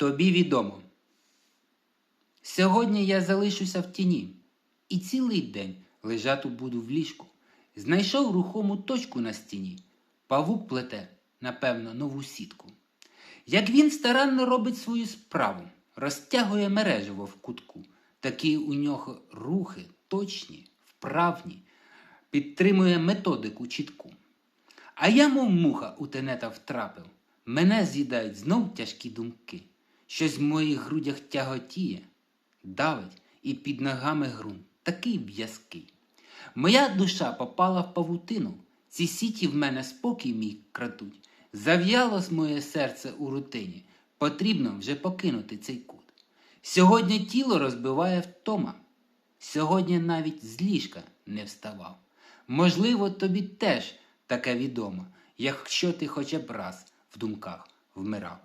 Тобі відомо. Сьогодні я залишуся в тіні і цілий день лежати буду в ліжку. Знайшов рухому точку на стіні. Павук плете, напевно, нову сітку. Як він старанно робить свою справу, розтягує мережево в кутку. Такі у нього рухи точні, вправні, підтримує методику чітку. А я, мов муха, у тенета втрапив. Мене з'їдають знов тяжкі думки. Щось в моїх грудях тяготіє, давить і під ногами ґрунт такий в'язкий. Моя душа попала в павутину, ці сіті в мене спокій мій крадуть. Зав'ялось моє серце у рутині, потрібно вже покинути цей кут. Сьогодні тіло розбиває втома, сьогодні навіть з ліжка не вставав. Можливо, тобі теж таке відомо, якщо ти хоча б раз в думках вмирав.